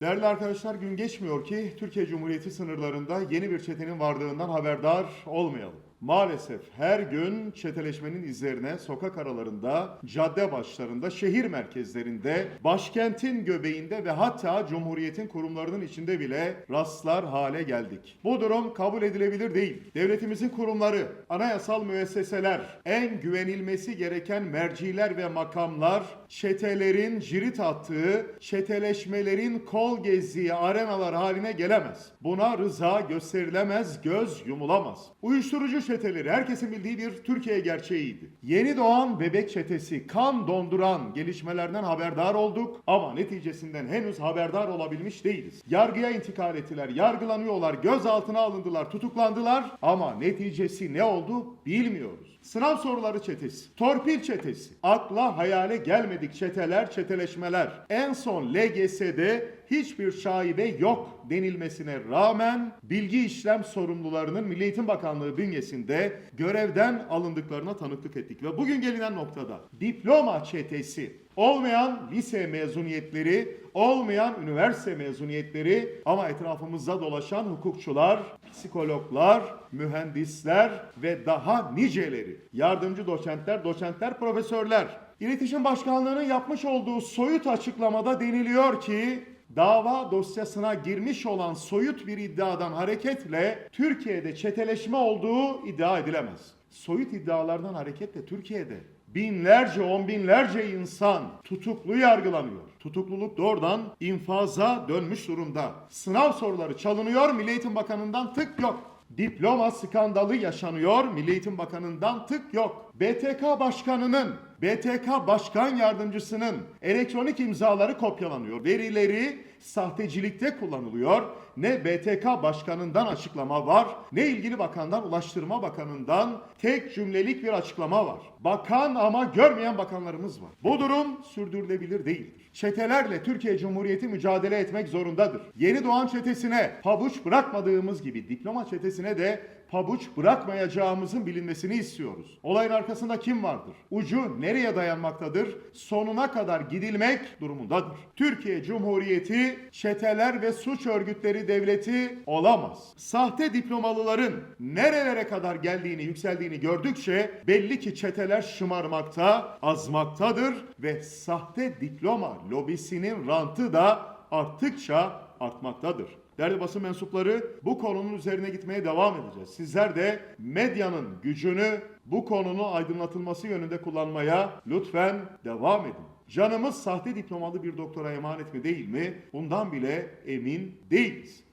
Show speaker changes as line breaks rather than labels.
Değerli arkadaşlar gün geçmiyor ki Türkiye Cumhuriyeti sınırlarında yeni bir çetenin varlığından haberdar olmayalım. Maalesef her gün çeteleşmenin izlerine sokak aralarında, cadde başlarında, şehir merkezlerinde, başkentin göbeğinde ve hatta Cumhuriyet'in kurumlarının içinde bile rastlar hale geldik. Bu durum kabul edilebilir değil. Devletimizin kurumları, anayasal müesseseler, en güvenilmesi gereken merciler ve makamlar, çetelerin cirit attığı, çeteleşmelerin kol gezdiği arenalar haline gelemez. Buna rıza gösterilemez, göz yumulamaz. Uyuşturucu çeteleri herkesin bildiği bir Türkiye gerçeğiydi. Yeni doğan bebek çetesi kan donduran gelişmelerden haberdar olduk ama neticesinden henüz haberdar olabilmiş değiliz. Yargıya intikal ettiler, yargılanıyorlar, gözaltına alındılar, tutuklandılar ama neticesi ne oldu bilmiyoruz. Sınav soruları çetesi, torpil çetesi, akla hayale gelmedik çeteler, çeteleşmeler. En son LGS'de hiçbir şaibe yok denilmesine rağmen bilgi işlem sorumlularının Milli Eğitim Bakanlığı bünyesinde görevden alındıklarına tanıklık ettik. Ve bugün gelinen noktada diploma çetesi olmayan lise mezuniyetleri, olmayan üniversite mezuniyetleri ama etrafımızda dolaşan hukukçular, psikologlar, mühendisler ve daha niceleri, yardımcı doçentler, doçentler, profesörler. İletişim Başkanlığı'nın yapmış olduğu soyut açıklamada deniliyor ki dava dosyasına girmiş olan soyut bir iddiadan hareketle Türkiye'de çeteleşme olduğu iddia edilemez. Soyut iddialardan hareketle Türkiye'de binlerce, on binlerce insan tutuklu yargılanıyor. Tutukluluk doğrudan infaza dönmüş durumda. Sınav soruları çalınıyor, Milli Eğitim Bakanı'ndan tık yok. Diploma skandalı yaşanıyor, Milli Eğitim Bakanı'ndan tık yok. BTK Başkanı'nın, BTK Başkan Yardımcısının elektronik imzaları kopyalanıyor. Verileri sahtecilikte kullanılıyor. Ne BTK Başkanı'ndan açıklama var, ne ilgili bakandan, Ulaştırma Bakanı'ndan tek cümlelik bir açıklama var. Bakan ama görmeyen bakanlarımız var. Bu durum sürdürülebilir değildir. Çetelerle Türkiye Cumhuriyeti mücadele etmek zorundadır. Yeni doğan çetesine pabuç bırakmadığımız gibi diploma çetesine de pabuç bırakmayacağımızın bilinmesini istiyoruz. Olayın arkasında kim vardır? Ucu nereye dayanmaktadır? Sonuna kadar gidilmek durumundadır. Türkiye Cumhuriyeti çeteler ve suç örgütleri devleti olamaz. Sahte diplomalıların nerelere kadar geldiğini, yükseldiğini gördükçe belli ki çeteler şımarmakta, azmaktadır ve sahte diploma lobisinin rantı da arttıkça artmaktadır. Değerli basın mensupları bu konunun üzerine gitmeye devam edeceğiz. Sizler de medyanın gücünü bu konunun aydınlatılması yönünde kullanmaya lütfen devam edin. Canımız sahte diplomalı bir doktora emanet mi değil mi? Bundan bile emin değiliz.